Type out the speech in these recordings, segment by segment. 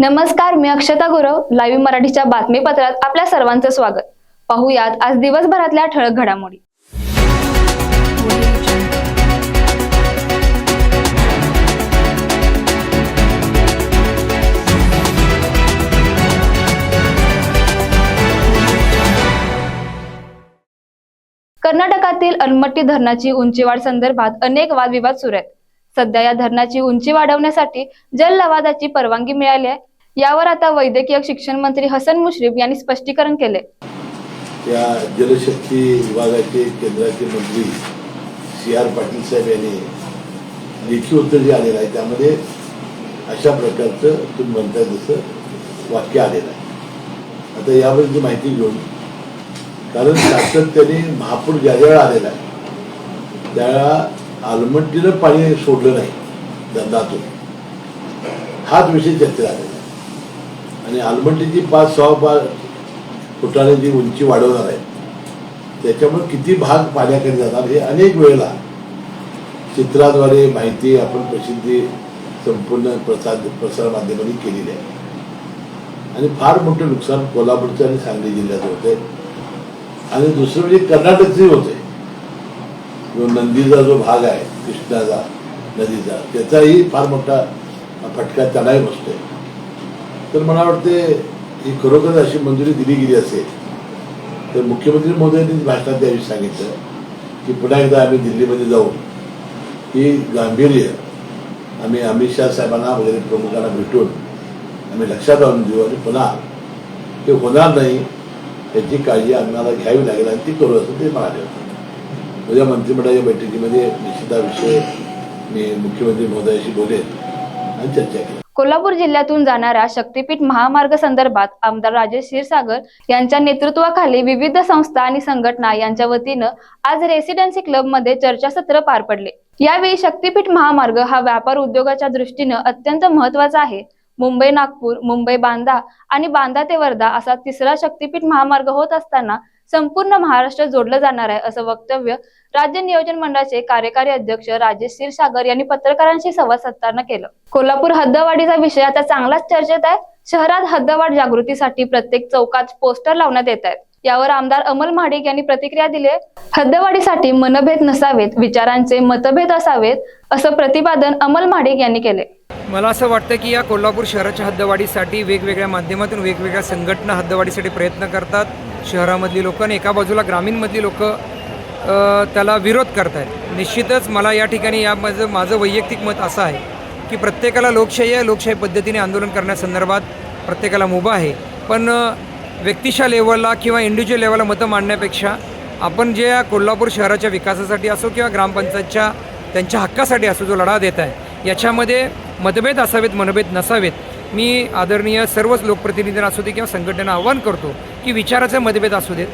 नमस्कार मी अक्षता गुरव लाईव्ह मराठीच्या बातमीपत्रात आपल्या सर्वांचं स्वागत. पाहुयात आज दिवसभरातल्या ठळक घडामोडी. कर्नाटकातील अलमट्टी धरणाची उंचीवाढ संदर्भात अनेक वादविवाद सुरू आहेत. सध्या या धरणाची उंची वाढवण्यासाठी जल लवादाची परवानगी मिळाली आहे. यावर आता वैद्यकीय शिक्षण मंत्री हसन मुश्रीफ यांनी स्पष्टीकरण केले या जलशक्ती विभागाचे केंद्राचे मंत्री सी आर पाटील साहेब यांनी लेखी उत्तर जे आलेलं आहे त्यामध्ये अशा प्रकारचं तुम्ही म्हणताय जसं वाक्य आलेलं आहे. आता याबद्दलची माहिती घेऊन कारण सातत्याने महापूर ज्या ज्या वेळा आलेला आहे त्यावेळा आलमट्टीनं पाणी सोडलं नाही धंदातून. हाच विषय चर्चेला आलेला आणि आलमट्टीची पाच सहा पाच फुटाने जी उंची वाढवणार आहे त्याच्यामुळे किती भाग पाण्याकडे जाणार हे अनेक वेळेला चित्राद्वारे माहिती आपण प्रसिद्धी संपूर्ण प्रसार प्रसार माध्यमांनी केलेली आहे. आणि फार मोठं नुकसान कोल्हापूरचं आणि सांगली जिल्ह्याचं होते आणि दुसरं म्हणजे कर्नाटकचंही होते जो नंदीचा जो भाग आहे कृष्णाचा नदीचा त्याचाही फार मोठा फटका त्यालाही बसतोय. तर मला वाटते ही खरोखर अशी मंजुरी दिली गेली असेल तर मुख्यमंत्री महोदयांनी भाषणात त्याविषयी सांगितलं की पुन्हा एकदा आम्ही दिल्लीमध्ये जाऊन ही गांभीर्य आम्ही अमित शहा साहेबांना वगैरे प्रमुखांना भेटून आम्ही लक्षात आणून देऊ आणि पुन्हा ते होणार नाही याची काळजी आम्हाला घ्यावी लागेल आणि ती करू असं ते म्हणाले होते. म्हणजे उद्या मंत्रिमंडळाच्या बैठकीमध्ये निश्चित विषय मी मुख्यमंत्री महोदयाशी बोलेन आणि चर्चा केली. कोल्हापूर जिल्ह्यातून जाणाऱ्या शक्तीपीठ महामार्ग संदर्भात आमदार राजेश क्षीरसागर यांच्या नेतृत्वाखाली विविध संस्था आणि संघटना यांच्या वतीनं आज रेसिडेन्सी क्लबमध्ये चर्चासत्र पार पडले. यावेळी शक्तीपीठ महामार्ग हा व्यापार उद्योगाच्या दृष्टीनं अत्यंत महत्त्वाचा आहे. मुंबई नागपूर मुंबई बांदा आणि बांदा ते वर्धा असा तिसरा शक्तीपीठ महामार्ग होत असताना संपूर्ण महाराष्ट्र जोडलं जाणार आहे असं वक्तव्य राज्य नियोजन मंडळाचे कार्यकारी अध्यक्ष राजेश क्षीरसागर यांनी पत्रकारांशी संवाद साधताना केलं. कोल्हापूर हद्दवाढीचा विषय आता चांगलाच चर्चेत आहे. शहरात हद्दवाढ जागृतीसाठी प्रत्येक चौकात पोस्टर लावण्यात येत आहेत. यावर आमदार अमल महाडिक यांनी प्रतिक्रिया दिली हद्दवाढीसाठी मनभेद नसावेत विचारांचे मतभेद असावेत असं प्रतिपादन अमल महाडिक यांनी केले. मला असं वाटतं की या कोल्हापूर शहराच्या हद्दवाढीसाठी वेगवेगळ्या माध्यमातून वेगवेगळ्या संघटना हद्दवाढीसाठी प्रयत्न करतात. शहरामधली लोक आणि एका बाजूला ग्रामीणमधली लोक त्याला विरोध करत आहेत निश्चितच मला या ठिकाणी या माझं माझं वैयक्तिक मत असं आहे की प्रत्येकाला लोकशाही आहे लोकशाही पद्धतीने आंदोलन करण्यासंदर्भात प्रत्येकाला मुभा आहे. पण व्यक्तिशा लेवलला किंवा इंडिव्हिज्युअल लेवलला मतं मांडण्यापेक्षा आपण जे या कोल्हापूर शहराच्या विकासासाठी असो किंवा ग्रामपंचायतच्या त्यांच्या हक्कासाठी असो जो लढा देत आहे याच्यामध्ये मतभेद असावेत मनभेद नसावेत. मी आदरणीय सर्वच लोकप्रतिनिधींना असू दे किंवा संघटना आव्हान करतो की विचाराचे मतभेद असू देत.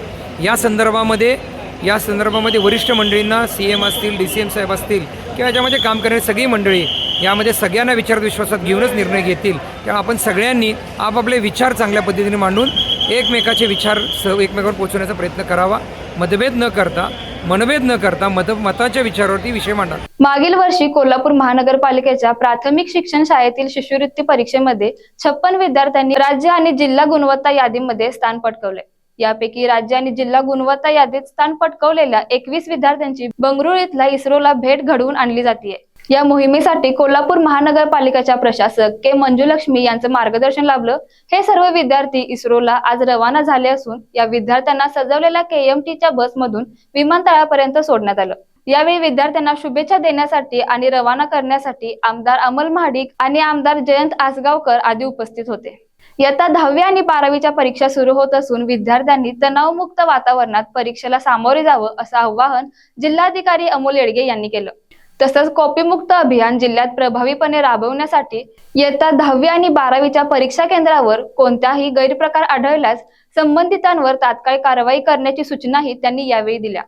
या संदर्भामध्ये या संदर्भामध्ये वरिष्ठ मंडळींना सी एम असतील डी सी एम साहेब असतील किंवा याच्यामध्ये काम करणारी सगळी मंडळी यामध्ये सगळ्यांना विचारात विश्वासात घेऊनच निर्णय घेतील. किंवा आपण सगळ्यांनी आपापले विचार चांगल्या पद्धतीने मांडून एकमेकाचे विचार स एकमेकांवर पोचवण्याचा प्रयत्न करावा. मतभेद न करता मनभेद न करता मत मताच्या विचारावरती विषय मांडा. मागील वर्षी कोल्हापूर महानगरपालिकेच्या प्राथमिक शिक्षण शाळेतील शिष्यवृत्ती परीक्षेमध्ये छप्पन विद्यार्थ्यांनी राज्य आणि जिल्हा गुणवत्ता यादीमध्ये स्थान पटकवले. यापैकी राज्य आणि जिल्हा गुणवत्ता यादीत स्थान पटकवलेल्या एकवीस विद्यार्थ्यांची बंगळुरू इथल्या इस्रोला भेट घडवून आणली जाते या मोहिमेसाठी कोल्हापूर महानगरपालिकेच्या प्रशासक के मंजुलक्ष्मी यांचं मार्गदर्शन लाभलं. हे सर्व विद्यार्थी इस्रोला आज रवाना झाले असून या विद्यार्थ्यांना सजवलेल्या केएमटीच्या बसमधून विमानतळापर्यंत सोडण्यात आलं. यावेळी विद्यार्थ्यांना शुभेच्छा देण्यासाठी आणि रवाना करण्यासाठी आमदार अमल महाडिक आणि आमदार जयंत आसगावकर आदी उपस्थित होते. इयत्ता दहावी आणि बारावीच्या परीक्षा सुरू होत असून विद्यार्थ्यांनी तणावमुक्त वातावरणात परीक्षेला सामोरे जावं असं आवाहन जिल्हाधिकारी अमोल येडगे यांनी केलं. तसंच कॉपीमुक्त अभियान जिल्ह्यात प्रभावीपणे राबवण्यासाठी इयत्ता दहावी आणि बारावीच्या परीक्षा केंद्रावर कोणत्याही गैरप्रकार आढळल्यास संबंधितांवर तात्काळ कारवाई करण्याची सूचनाही त्यांनी यावेळी दिल्या.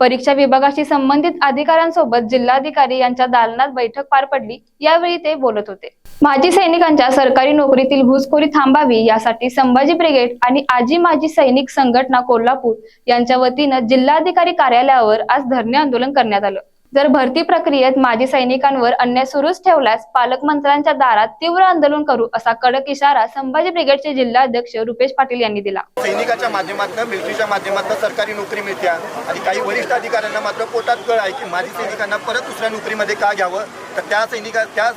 परीक्षा विभागाशी संबंधित अधिकाऱ्यांसोबत जिल्हाधिकारी यांच्या दालनात बैठक पार पडली यावेळी ते बोलत होते. माजी सैनिकांच्या सरकारी नोकरीतील घुसखोरी थांबावी यासाठी संभाजी ब्रिगेड आणि आजी माजी सैनिक संघटना कोल्हापूर यांच्या वतीनं जिल्हाधिकारी कार्यालयावर आज धरणे आंदोलन करण्यात आलं. जर भरती प्रक्रियेत माजी सैनिकांवर अन्याय सुरूच ठेवल्यास पालकमंत्र्यांच्या दारात तीव्र आंदोलन करू असा कडक इशारा संभाजी ब्रिगेडचे जिल्हाध्यक्ष रुपेश पाटील यांनी दिला. सैनिकाच्या माध्यमातून मिलिटरीच्या माध्यमातून सरकारी नोकरी मिळते आणि काही वरिष्ठ अधिकाऱ्यांना मात्र पोटात कळ आहे की माजी सैनिकांना परत दुसऱ्या नोकरीमध्ये का घ्यावं? तर त्या सैनिका त्या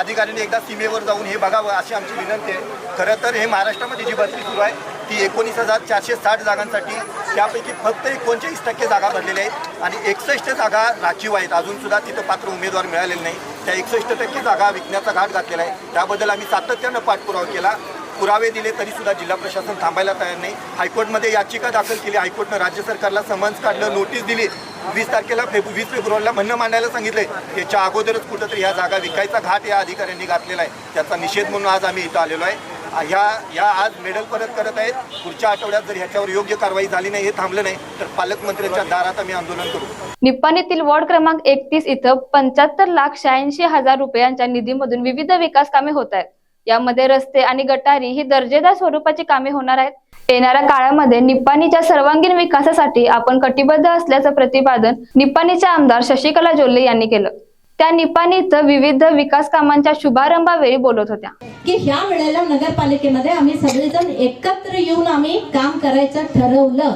अधिकाऱ्यांनी एकदा सीमेवर जाऊन हे बघावं अशी आमची विनंती आहे. खरं तर हे महाराष्ट्रामध्ये जी भरती सुरू आहे ती एकोणीस हजार चारशे साठ जागांसाठी त्यापैकी फक्त एकोणचाळीस टक्के जागा भरलेल्या आहेत आणि एकसष्ट जागा राखीव आहेत. अजूनसुद्धा तिथं पात्र उमेदवार मिळालेले नाही. त्या एकसष्ट टक्के जागा विकण्याचा घाट घातलेला आहे. त्याबद्दल आम्ही सातत्यानं पाठपुरावा केला. पुरावे दिले तरी सुद्धा जिल्हा प्रशासन थांबायला तयार नाही. हायकोर्टमध्ये याचिका दाखल केली. हायकोर्टनं राज्य सरकारला समन्स काढलं नोटीस दिली. वीस तारखेला फेब्रु वीस फेब्रुवारीला म्हणणं मांडायला सांगितलंय. याच्या अगोदरच कुठंतरी ह्या जागा विकायचा घाट या अधिकाऱ्यांनी घातलेला आहे. त्याचा निषेध म्हणून आज आम्ही इथं आलेलो आहे. ह्या या आज मेडल परत करत आहेत. पुढच्या आठवड्यात जर ह्याच्यावर योग्य कारवाई झाली नाही हे थांबलं नाही तर पालकमंत्र्यांच्या दारात आम्ही आंदोलन करू. निप्पाणीतील वॉर्ड क्रमांक एकतीस इथं पंच्याहत्तर लाख शहाऐंशी हजार रुपयांच्या निधीमधून विविध विकास कामे होत आहेत. यामध्ये रस्ते आणि गटारी ही दर्जेदार स्वरूपाची कामे होणार आहेत. येणाऱ्या काळामध्ये निप्पाणीच्या सर्वांगीण विकासासाठी आपण कटिबद्ध असल्याचं प्रतिपादन निप्पाणीच्या आमदार शशिकला जोल्ले यांनी केलं. त्या निप्पाणी इथं विविध विकास कामांच्या शुभारंभावेळी बोलत होत्या. की ह्या वेळेला नगरपालिकेमध्ये आम्ही सगळेजण एकत्र येऊन आम्ही काम करायचं ठरवलं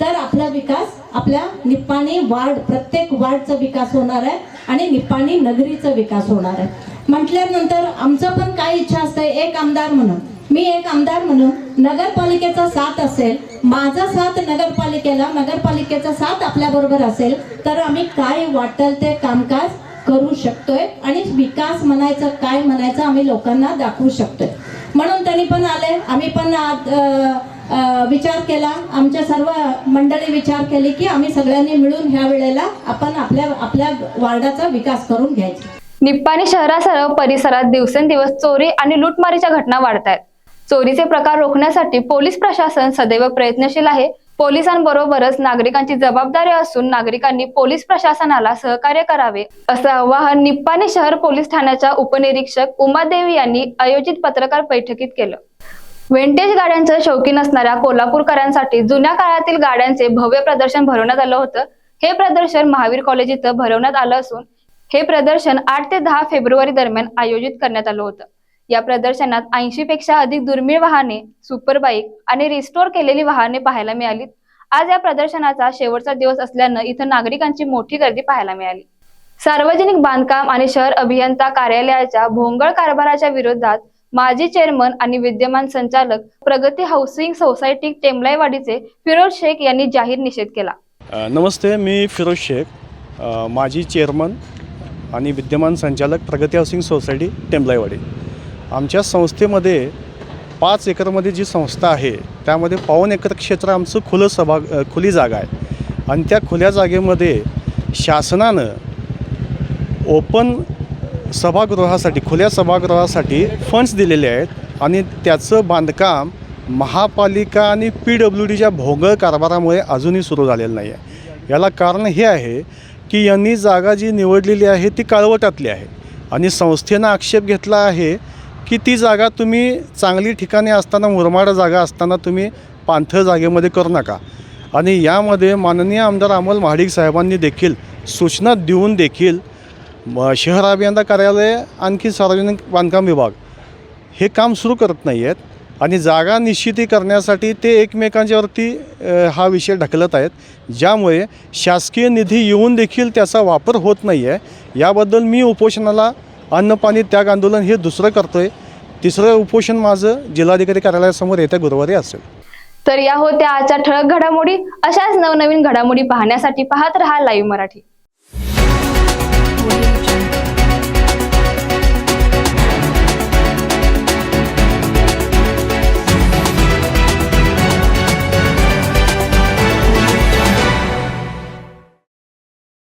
तर आपला विकास आपल्या निप्पाणी वार्ड प्रत्येक वार्डचा विकास होणार आहे आणि निप्पाणी नगरीचा विकास होणार आहे. म्हटल्यानंतर आमचं पण काय इच्छा असते एक आमदार म्हणून. मी एक आमदार म्हणून नगरपालिकेचा साथ असेल माझा साथ नगरपालिकेला नगरपालिकेचा साथ आपल्या बरोबर असेल तर आम्ही काय वाटेल ते कामकाज करू शकतोय आणि विकास म्हणायचं काय म्हणायचं आम्ही लोकांना दाखवू शकतोय. म्हणून त्यांनी पण आले आम्ही पण विचार केला आमच्या सर्व मंडळी विचार केली की आम्ही सगळ्यांनी मिळून ह्या वेळेला आपण आपल्या आपल्या वार्डाचा विकास करून घ्यायचा. निप्पाणी शहरासह परिसरात दिवसेंदिवस चोरी आणि लूटमारीच्या घटना वाढत आहेत चोरीचे प्रकार रोखण्यासाठी पोलीस प्रशासन सदैव प्रयत्नशील आहे. पोलिसांबरोबरच नागरिकांची जबाबदारी असून नागरिकांनी पोलीस प्रशासनाला सहकार्य करावे. असं आवाहन निप्पाणी शहर पोलीस ठाण्याच्या उपनिरीक्षक उमादेवी यांनी आयोजित पत्रकार बैठकीत केलं. विंटेज गाड्यांचं शौकीन असणाऱ्या कोल्हापूरकरांसाठी जुन्या काळातील गाड्यांचे भव्य प्रदर्शन भरवण्यात आलं होतं. हे प्रदर्शन महावीर कॉलेज इथं भरवण्यात आलं असून हे प्रदर्शन आठ ते दहा फेब्रुवारी दरम्यान आयोजित करण्यात आलं होतं. या प्रदर्शनात ऐंशी पेक्षा अधिक दुर्मिळ वाहने सुपर बाईक आणि रिस्टोर केलेली वाहने पाहायला मिळाली. आज या प्रदर्शनाचा शेवटचा दिवस असल्यानं इथं नागरिकांची मोठी गर्दी पाहायला मिळाली. सार्वजनिक बांधकाम आणि शहर अभियंता कार्यालयाच्या भोंगळ कारभाराच्या विरोधात माजी चेअरमन आणि विद्यमान संचालक प्रगती हाऊसिंग सोसायटी टेमलाईवाडीचे फिरोज शेख यांनी जाहीर निषेध केला. नमस्ते मी फिरोज शेख माजी चेअरमन आणि विद्यमान संचालक प्रगती हाऊसिंग सोसायटी टेमलाईवाडी. आमच्या संस्थेमध्ये पाच एकरमध्ये जी संस्था आहे त्यामध्ये पाऊन एकर क्षेत्र आमचं खुलं सभा खुली जागा आहे. आणि त्या खुल्या जागेमध्ये शासनानं ओपन सभागृहासाठी खुल्या सभागृहासाठी फंड्स दिलेले आहेत आणि त्याचं बांधकाम महापालिका आणि पी डब्ल्यू डीच्या भोंगळ कारभारामुळे अजूनही सुरू झालेलं नाही आहे. याला कारण हे आहे की यांनी जागा जी निवडलेली आहे ती काळवटातली आहे. आणि संस्थेनं आक्षेप घेतला आहे की ती जागा तुम्ही चांगली ठिकाणी असताना मुरमाड जागा असताना तुम्ही पाणथळ जागेमध्ये करू नका. आणि यामध्ये माननीय आमदार अमोल महाडिक साहेबांनी देखील सूचना देऊन देखील शहर अभियंता कार्यालय आणखी सार्वजनिक बांधकाम विभाग हे काम सुरू करत नाही आहेत आणि जागा निश्चिती करण्यासाठी ते एकमेकांच्यावरती हा विषय ढकलत आहेत. ज्यामुळे शासकीय निधी येऊन देखील त्याचा वापर होत नाही आहे याबद्दल मी उपोषणाला अन्नपाणी त्याग आंदोलन हे दुसरं करतो आहे तिसरं उपोषण माझं जिल्हाधिकारी कार्यालयासमोर येत्या गुरुवारी असेल. तर या होत्या आजच्या ठळक घडामोडी. अशाच नवनवीन घडामोडी पाहण्यासाठी पाहत रहा लाईव्ह मराठी.